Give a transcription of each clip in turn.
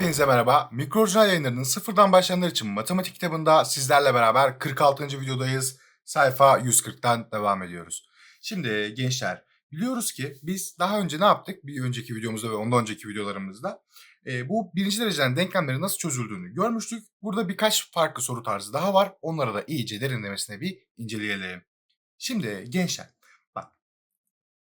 Hepinize merhaba. Mikroorjinal yayınlarının sıfırdan başlayanlar için matematik kitabında sizlerle beraber 46. videodayız. Sayfa 140'tan devam ediyoruz. Şimdi gençler biliyoruz ki biz daha önce ne yaptık? Bir önceki videomuzda ve ondan önceki videolarımızda e, bu birinci dereceden denklemlerin nasıl çözüldüğünü görmüştük. Burada birkaç farklı soru tarzı daha var. Onlara da iyice derinlemesine bir inceleyelim. Şimdi gençler bak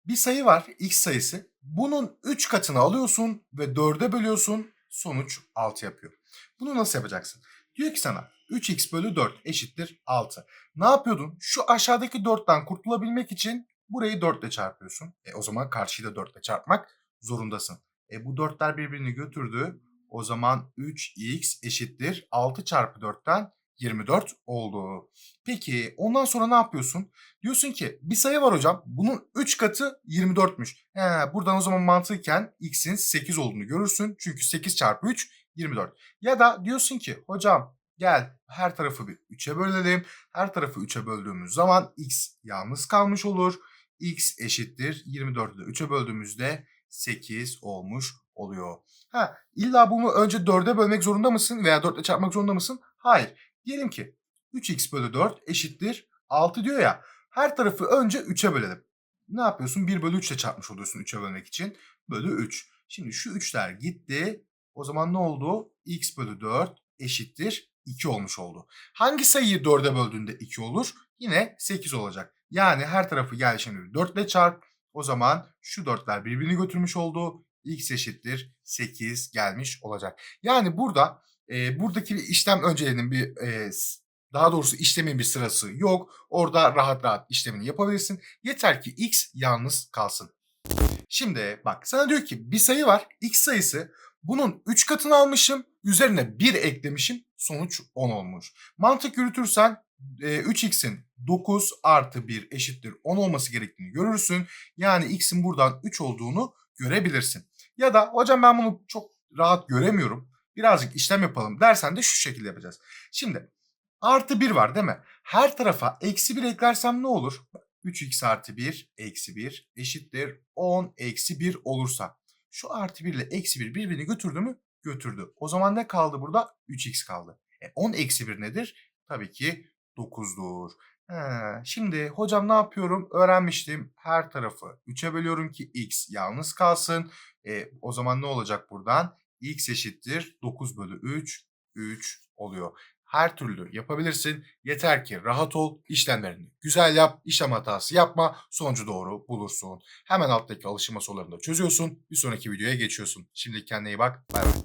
bir sayı var x sayısı. Bunun 3 katını alıyorsun ve 4'e bölüyorsun. Sonuç 6 yapıyor. Bunu nasıl yapacaksın? Diyor ki sana 3x bölü 4 eşittir 6. Ne yapıyordun? Şu aşağıdaki 4'ten kurtulabilmek için burayı 4 ile çarpıyorsun. E, o zaman karşıyı da 4 ile çarpmak zorundasın. E, bu 4'ler birbirini götürdü. O zaman 3x eşittir 6 çarpı 4'ten 24 oldu. Peki ondan sonra ne yapıyorsun? Diyorsun ki bir sayı var hocam. Bunun 3 katı 24'müş. He, buradan o zaman mantıken x'in 8 olduğunu görürsün. Çünkü 8 çarpı 3 24. Ya da diyorsun ki hocam gel her tarafı bir 3'e bölelim. Her tarafı 3'e böldüğümüz zaman x yalnız kalmış olur. x eşittir 24'ü de 3'e böldüğümüzde 8 olmuş oluyor. Ha, illa bunu önce 4'e bölmek zorunda mısın veya 4 ile çarpmak zorunda mısın? Hayır. Diyelim ki 3x bölü 4 eşittir 6 diyor ya. Her tarafı önce 3'e bölelim. Ne yapıyorsun? 1 bölü 3 ile çarpmış oluyorsun 3'e bölmek için. Bölü 3. Şimdi şu 3'ler gitti. O zaman ne oldu? x bölü 4 eşittir 2 olmuş oldu. Hangi sayıyı 4'e böldüğünde 2 olur? Yine 8 olacak. Yani her tarafı gel şimdi 4 ile çarp. O zaman şu 4'ler birbirini götürmüş oldu. x eşittir 8 gelmiş olacak. Yani burada e, buradaki işlem öncelerinin bir e, daha doğrusu işlemin bir sırası yok. Orada rahat rahat işlemini yapabilirsin. Yeter ki x yalnız kalsın. Şimdi bak sana diyor ki bir sayı var x sayısı. Bunun 3 katını almışım. Üzerine 1 eklemişim. Sonuç 10 olmuş. Mantık yürütürsen e, 3x'in 9 artı 1 eşittir 10 olması gerektiğini görürsün. Yani x'in buradan 3 olduğunu görebilirsin. Ya da hocam ben bunu çok rahat göremiyorum. Birazcık işlem yapalım dersen de şu şekilde yapacağız. Şimdi artı 1 var değil mi? Her tarafa eksi 1 eklersem ne olur? 3x artı 1 eksi 1 eşittir 10 eksi 1 olursa. Şu artı 1 ile eksi 1 birbirini götürdü mü? Götürdü. O zaman ne kaldı burada? 3x kaldı. E 10 eksi 1 nedir? Tabii ki 9'dur. He, şimdi hocam ne yapıyorum? Öğrenmiştim. Her tarafı 3'e bölüyorum ki x yalnız kalsın. E, o zaman ne olacak buradan? X eşittir 9 bölü 3, 3 oluyor. Her türlü yapabilirsin. Yeter ki rahat ol, işlemlerini güzel yap, işlem hatası yapma, sonucu doğru bulursun. Hemen alttaki alıştırma sorularını da çözüyorsun. Bir sonraki videoya geçiyorsun. Şimdi kendine iyi bak. Bay bay.